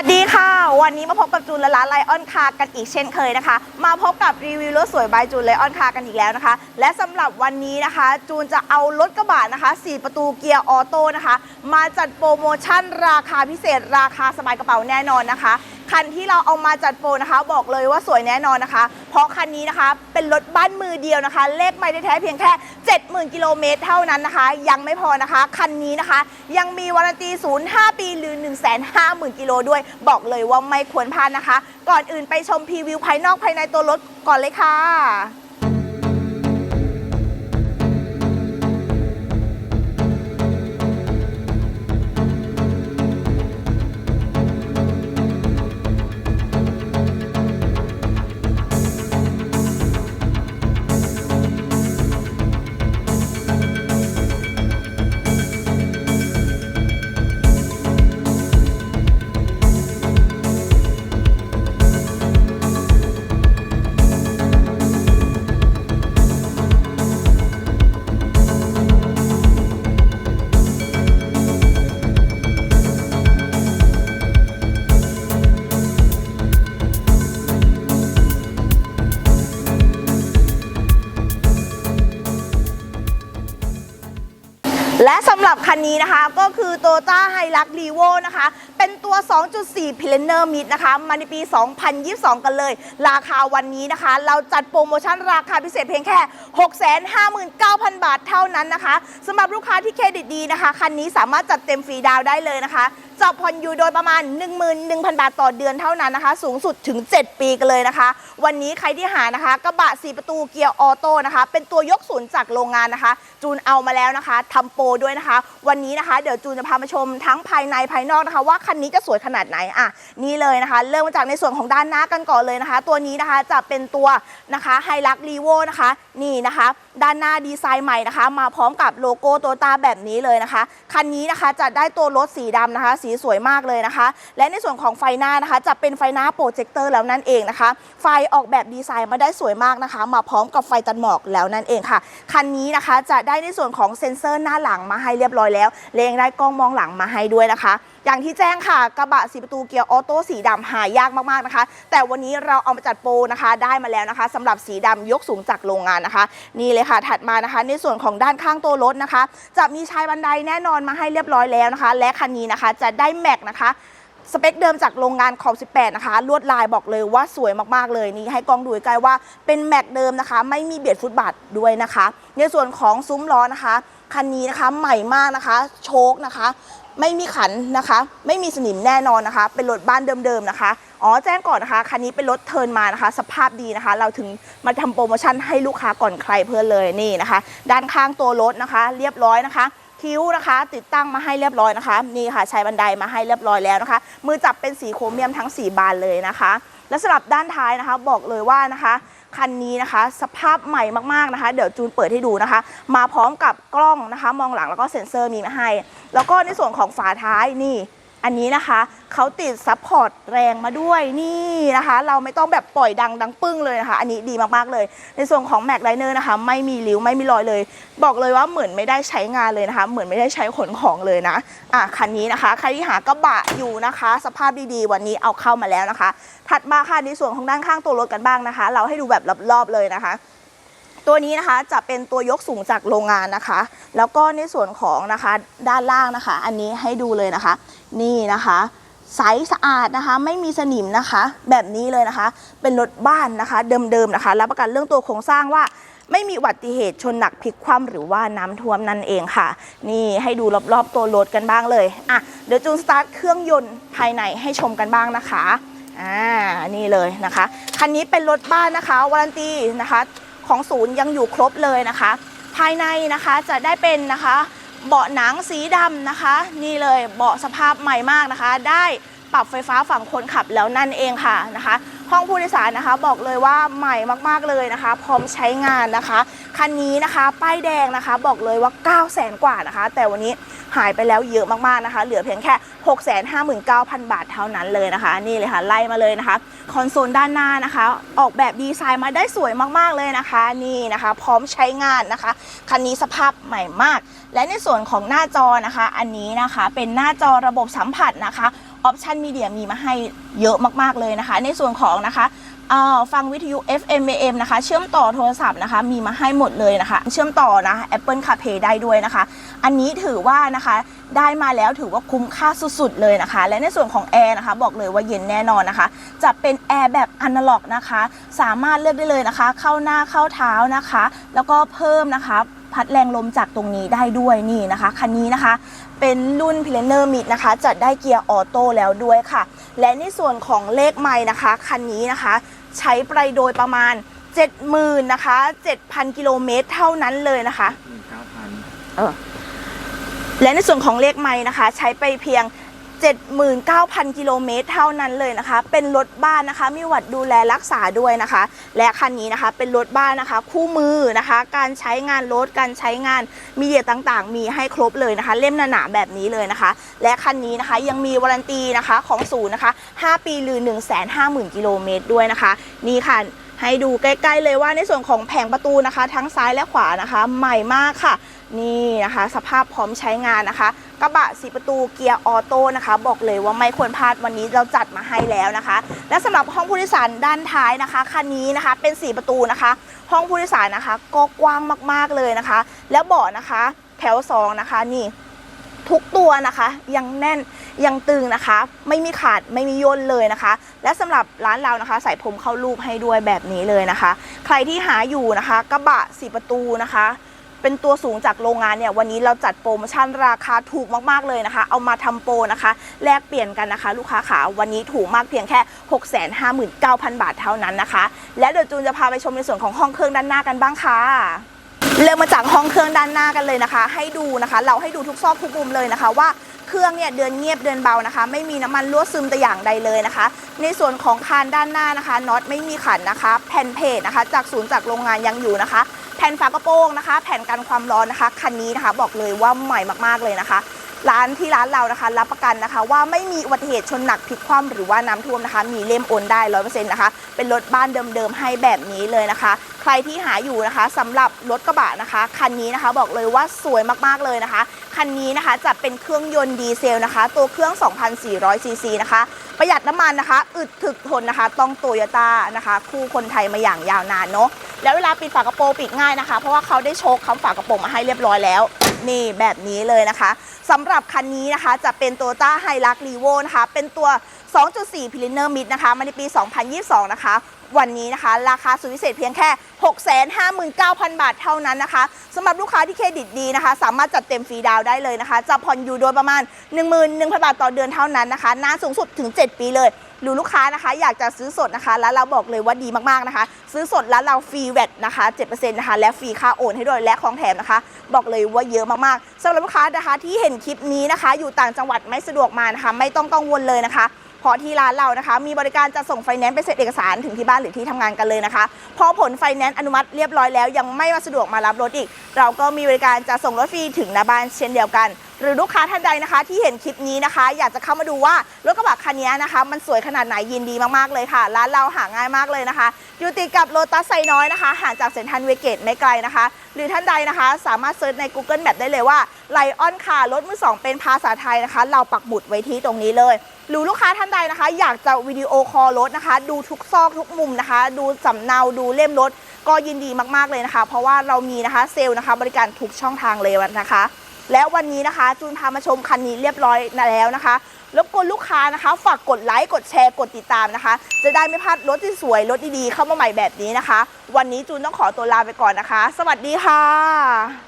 วัสดีค่ะ วันนี้มาพบกับจูนและร้านไลออนคากันอีกเช่นเคยนะคะ มาพบกับรีวิวรถสวยบายจูนไลออนคากันอีกแล้วนะคะ และสำหรับวันนี้นะคะ จูนจะเอารถกระบะนะคะ 4 ประตูเกียร์ออโต้นะคะ มาจัดโปรโมชั่นราคาพิเศษ ราคาสบายกระเป๋าแน่นอนนะคะ คันที่เราเอามาจัดโปรนะคะ บอกเลยว่าสวยแน่นอนนะคะ เพราะคันนี้นะคะเป็นรถบ้านมือเดียวนะคะ เลขไม่ได้แท้เพียงแค่ 70,000 กิโลเมตรเท่านั้นนะคะ ยังไม่พอนะคะ คันนี้นะคะ ยังมีวารันตีศูนย์5ปีหรือ 150,000 กิโลด้วย บอกเลยว่าไม่ควรพลาดนะคะ ก่อนอื่นไปชมพรีวิวภายนอกภายในตัวรถก่อนเลยค่ะ และสำหรับคันนี้นะคะก็คือ Toyota Hilux Revo นะคะ เป็นตัว 2.4 p l a n e r Mid นะคะมาในปี 2022 กันเลย ราคาวันนี้นะคะ เราจัดโปรโมชั่นราคาพิเศษเพียงแค่ 659,000 บาทเท่านั้นนะคะสำหรับลูกค้าที่เครดิตดีนะคะ คันนี้สามารถจัดเต็มฟรีดาวได้เลยนะคะ จอบผ่อนอยู่โดยประมาณ 11,000 บาทต่อเดือนเท่านั้นนะคะ สูงสุดถึง 7 ปีกันเลยนะคะ วันนี้ใครที่หานะคะกระบะ 4 ประตูเกียร์ออโต้นะคะ เป็นตัวยกศูนย์จากโรงงานนะคะ จูนเอามาแล้วนะคะทำโปรด้วยนะคะ วันนี้นะคะเดี๋ยวจูนจะพามาชมทั้งภายในภายนอกนะคะ ว่าคันนี้จะสวยขนาดไหนอะนี่เลยนะคะ เริ่มมาจากในส่วนของด้านหน้ากันก่อนเลยนะคะ ตัวนี้นะคะจะเป็นตัวนะคะไฮลักรีโวนะคะ นี่นะคะ ด้านหน้าดีไซน์ใหม่นะคะ มาพร้อมกับโลโก้โตต้าแบบนี้เลยนะคะ คันนี้นะคะจะได้ตัวรถสีดำนะคะ สีสวยมากเลยนะคะ และในส่วนของไฟหน้านะคะ จะเป็นไฟหน้าโปรเจคเตอร์แล้วนั่นเองนะคะ ไฟออกแบบดีไซน์มาได้สวยมากนะคะ มาพร้อมกับไฟตัดหมอกแล้วนั่นเองค่ะ คันนี้นะคะจะได้ในส่วนของเซ็นเซอร์หน้าหลังมาให้เรียบร้อยแล้วและยังได้กล้องมองหลังมาให้ด้วยนะคะ อย่างที่แจ้งค่ะกระบะสีประตูเกียร์ออโต้สีดำหายากมากๆนะคะ แต่วันนี้เราเอามาจัดโปรนะคะ ได้มาแล้วนะคะสำหรับสีดำยกสูงจากโรงงานนะคะ นี่เลยค่ะถัดมานะคะ ในส่วนของด้านข้างตัวรถนะคะ จะมีชายบันไดแน่นอนมาให้เรียบร้อยแล้วนะคะ และคันนี้นะคะจะได้แม็กนะคะสเปคเดิมจากโรงงานขอบ 18 นะคะ ลวดลายบอกเลยว่าสวยมากๆเลยนี่ให้กล้องดูใกล้ว่าเป็นแม็กเดิมนะคะ ไม่มีเบียดฟุตบาทด้วยนะคะ ในส่วนของซุ้มล้อนะคะ คันนี้นะคะใหม่มากนะคะ โชคนะคะ ไม่มีขันนะคะ ไม่มีสนิมแน่นอนนะคะ เป็นรถบ้านเดิมๆนะคะอ๋อแจ้งก่อนนะคะคันนี้เป็นรถเทิร์นมานะคะ สภาพดีนะคะ เราถึงมาทำโปรโมชั่นให้ลูกค้าก่อนใครเพื่อเลยนี่นะคะ ด้านข้างตัวรถนะคะ เรียบร้อยนะคะคิ้วนะคะ ติดตั้งมาให้เรียบร้อยนะคะ นี่ค่ะใช้บันไดมาให้เรียบร้อยแล้วนะคะ มือจับเป็นสีโครเมียมทั้ง 4 บานเลยนะคะ และสำหรับด้านท้ายนะคะ บอกเลยว่านะคะ คันนี้นะคะ สภาพใหม่มากๆนะคะ เดี๋ยวจูนเปิดให้ดูนะคะ มาพร้อมกับกล้องนะคะ มองหลังแล้วก็เซ็นเซอร์มีมาให้ แล้วก็ในส่วนของฝาท้ายนี่ อันนี้นะคะเขาติดซัพพอร์ตแรงมาด้วยนี่นะคะ เราไม่ต้องแบบปล่อยดังดังปึ้งเลยนะคะ อันนี้ดีมากๆเลย ในส่วนของแม็กไลเนอร์นะคะ ไม่มีริ้วไม่มีรอยเลย บอกเลยว่าเหมือนไม่ได้ใช้งานเลยนะคะ เหมือนไม่ได้ใช้ขนของเลยนะอะคันนี้นะคะใครที่หากระบะอยู่นะคะ สภาพดีๆ วันนี้เอาเข้ามาแล้วนะคะ ถัดมาค่ะในส่วนของด้านข้างตัวรถกันบ้างนะคะ เราให้ดูแบบรอบๆเลยนะคะ ตัวนี้นะคะจะเป็นตัวยกสูงจากโรงงานนะคะ แล้วก็ในส่วนของนะคะด้านล่างนะคะ อันนี้ให้ดูเลยนะคะ นี่นะคะใสสะอาดนะคะ ไม่มีสนิมนะคะ แบบนี้เลยนะคะ เป็นรถบ้านนะคะ เดิมๆนะคะรับประกันเรื่องตัวโครงสร้างว่าไม่มีอุบัติเหตุชนหนักพลิกคว่ำหรือว่าน้ำท่วมนั่นเองค่ะ นี่ให้ดูรอบๆตัวรถกันบ้างเลยอะเดี๋ยวจูนสตาร์ทเครื่องยนต์ภายในให้ชมกันบ้างนะคะอ่านี่เลยนะคะ คันนี้เป็นรถบ้านนะคะวารันตีนะคะ ของศูนย์ยังอยู่ครบเลยนะคะ ภายในนะคะจะได้เป็นนะคะเบาะหนังสีดำนะคะ นี่เลยเบาะสภาพใหม่มากนะคะ ได้ปรับไฟฟ้าฝั่งคนขับแล้วนั่นเองค่ะนะคะ ห้องผู้โดยสารนะคะ บอกเลยว่าใหม่มากๆเลยนะคะ พร้อมใช้งานนะคะคันนี้นะคะ ป้ายแดงนะคะ บอกเลยว่า 9 0 0แสนกว่านะคะ แต่วันนี้หายไปแล้วเยอะมากๆนะคะ เหลือเพียงแค่ 659,000 บาทเท่านั้นเลยนะคะ นี่เลยค่ะไล่มาเลยนะคะ คอนโซลด้านหน้านะคะ ออกแบบดีไซน์มาได้สวยมากๆเลยนะคะ นี่นะคะ พร้อมใช้งานนะคะ คันนี้สภาพใหม่มาก และในส่วนของหน้าจอนะคะ อันนี้นะคะเป็นหน้าจอระบบสัมผัสนะคะ ออปชันมีเดียมีมาให้เยอะมากๆเลยนะคะ ในส่วนของนะคะฟังวิทยุ FM AM นะคะ เชื่อมต่อโทรศัพท์นะคะ มีมาให้หมดเลยนะคะ เชื่อมต่อนะ Apple CarPlay ได้ด้วยนะคะ อันนี้ถือว่านะคะได้มาแล้วถือว่าคุ้มค่าสุดๆเลยนะคะ และในส่วนของแอร์นะคะ บอกเลยว่าเย็นแน่นอนนะคะ จะเป็นแอร์แบบอนาล็อกนะคะ สามารถเลือกได้เลยนะคะ เข้าหน้าเข้าเท้านะคะ แล้วก็เพิ่มนะคะพัดแรงลมจากตรงนี้ได้ด้วยนี่นะคะ คันนี้นะคะ เป็นรุ่น p i l a n e r Mid นะคะจะได้เกียร์ออโต้แล้วด้วยค่ะ และในส่วนของเลขไม้นะคะคันนี้นะคะ ใช้ไปโดยประมาณ 70,000นะคะ7,000กิโลเมตรเท่านั้นเลยนะคะหนึ่งเก้าพันและในส่วนของเลขไม้นะคะ ใช้ไปเพียง 79,000 กิโลเมตรเท่านั้นเลยนะคะ เป็นรถบ้านนะคะ มีวัดดูแลรักษาด้วยนะคะ และคันนี้นะคะ เป็นรถบ้านนะคะ คู่มือนะคะ การใช้งานรถ การใช้งานมีเดียต่างๆ มีให้ครบเลยนะคะ เล่มหนาๆแบบนี้เลยนะคะ และคันนี้นะคะยังมีวารันตีนะคะของศูนย์นะคะ 5 ปีหรือ 150,000 กิโลเมตรด้วยนะคะ นี่ค่ะให้ดูใกล้ๆเลยว่าในส่วนของแผงประตูนะคะ ทั้งซ้ายและขวานะคะ ใหม่มากค่ะ นี่นะคะ สภาพพร้อมใช้งานนะคะ กระบะสีประตูเกียร์ออโต้นะคะ บอกเลยว่าไม่ควรพลาดวันนี้เราจัดมาให้แล้วนะคะ และสำหรับห้องผู้โดยสารด้านท้ายนะคะคันนี้นะคะเป็นสีประตูนะคะ ห้องผู้โดยสารนะคะ ก็กว้างมากๆเลยนะคะ แล้วเบาะนะคะ แถวสองนะคะนี่ทุกตัวนะคะยังแน่นยังตึงนะคะ ไม่มีขาดไม่มีย่นเลยนะคะ และสำหรับร้านเรานะคะ ใส่ผมเข้ารูปให้ด้วยแบบนี้เลยนะคะ ใครที่หาอยู่นะคะ กระบะสีประตูนะคะ เป็นตัวสูงจากโรงงานเนี่ยวันนี้เราจัดโปรโมชั่นราคาถูกมากๆเลยนะคะ เอามาทำโปรนะคะแลกเปลี่ยนกันนะคะ ลูกค้าขาวันนี้ถูกมากเพียงแค่ 659,000 บาทเท่านั้นนะคะ และเดี๋ยวจูนจะพาไปชมในส่วนของห้องเครื่องด้านหน้ากันบ้างค่ะเริ่มมาจากห้องเครื่องด้านหน้ากันเลยนะคะ ให้ดูนะคะ เราให้ดูทุกซอกทุกมุมเลยนะคะว่าเครื่องเนี่ยเดินเงียบเดินเบานะคะ ไม่มีน้ำมันรั่วซึมแต่อย่างใดเลยนะคะ ในส่วนของคานด้านหน้านะคะน็อตไม่มีขันนะคะ แผ่นเพจนะคะ จากศูนย์จากโรงงานยังอยู่นะคะ แผ่นฝากระโปรงนะคะ แผ่นกันความร้อนนะคะ คันนี้นะคะบอกเลยว่าใหม่มากๆเลยนะคะ ร้านที่ร้านเรานะคะ รับประกันนะคะ ว่าไม่มีอุบัติเหตุชนหนักพลิกคว่ำหรือว่าน้ำท่วมนะคะ มีเล่มโอนได้ร้อยเปอร์เซ็นต์นะคะ เป็นรถบ้านเดิมๆให้แบบนี้เลยนะคะ ใครที่หาอยู่นะคะสำหรับรถกระบะนะคะ คันนี้นะคะบอกเลยว่าสวยมากๆเลยนะคะ คันนี้นะคะจะเป็นเครื่องยนต์ดีเซลนะคะ ตัวเครื่อง 2,400ซีซีนะคะ ประหยัดน้ำมันนะคะ อึดถึกทนนะคะ ต้องโตโยต้านะคะ คู่คนไทยมาอย่างยาวนานเนาะแล้วเวลาปิดฝากระโปรงปิดง่ายนะคะ เพราะว่าเขาได้โชคคำฝากระโปรงมาให้เรียบร้อยแล้ว นี่แบบนี้เลยนะคะสำหรับคันนี้นะคะจะเป็น t o y o t a h i l u x r e v o นะคะ เป็นตัว 2.4 p i l i n e r Mid นะคะมาในปี 2022 นะคะ วันนี้นะคะ ราคาสุดพิเศษเพียงแค่ 659,000 บาทเท่านั้นนะคะสำหรับลูกค้าที่เครดิตดีนะคะ สามารถจัดเต็มฟรีดาวได้เลยนะคะ จะผ่อนอยู่โดยประมาณ 11,000 บาทต่อเดือนเท่านั้นนะคะนานสูงสุดถึง 7 ปีเลย หรือลูกค้านะคะ อยากจะซื้อสดนะคะ แล้วเราบอกเลยว่าดีมากๆนะคะ ซื้อสดแล้วเราฟรีแวตนะคะ7%นะคะ และฟรีค่าโอนให้ด้วยและของแถมนะคะ บอกเลยว่าเยอะมากๆสำหรับลูกค้านะคะที่เห็นคลิปนี้นะคะ อยู่ต่างจังหวัดไม่สะดวกมานะคะ ไม่ต้องกังวลเลยนะคะเพราะที่ร้านเรานะคะ มีบริการจะส่งไฟแนนซ์ไปเสร็จเอกสารถึงที่บ้านหรือที่ทำงานกันเลยนะคะ พอผลไฟแนนซ์อนุมัติเรียบร้อยแล้ว ยังไม่มาสะดวกมารับรถอีก เราก็มีบริการจะส่งรถฟรีถึงหน้าบ้านเช่นเดียวกัน หรือลูกค้าท่านใดนะคะ ที่เห็นคลิปนี้นะคะ อยากจะเข้ามาดูว่ารถกระบะคันนี้นะคะ มันสวยขนาดไหนยินดีมากๆเลยค่ะ ร้านเราหาง่ายมากเลยนะคะ อยู่ติดกับโลตัสไซน้อยนะคะห่างจากเซ็นทรัลเวเกตไม่ไกลนะคะ หรือท่านใดนะคะ สามารถเซิร์ชใน Google Map ได้เลยว่าไลออนคารถมือสองเป็นภาษาไทยนะคะ เราปักหมุดไว้ที่ตรงนี้เลยหรือลูกค้าท่านใดนะคะ อยากจะวิดีโอคอลรถนะคะ ดูทุกซอกทุกมุมนะคะ ดูสำเนาดูเล่มรถก็ยินดีมากๆเลยนะคะ เพราะว่าเรามีนะคะเซลล์นะคะ บริการทุกช่องทางเลยนะคะ และวันนี้นะคะ จูนพามาชมคันนี้เรียบร้อยแล้วนะคะรบกวนลูกค้านะคะ ฝากกดไลค์กดแชร์กดติดตามนะคะ จะได้ไม่พลาดรถที่สวยรถดีๆเข้ามาใหม่แบบนี้นะคะ วันนี้จูนต้องขอตัวลาไปก่อนนะคะ สวัสดีค่ะ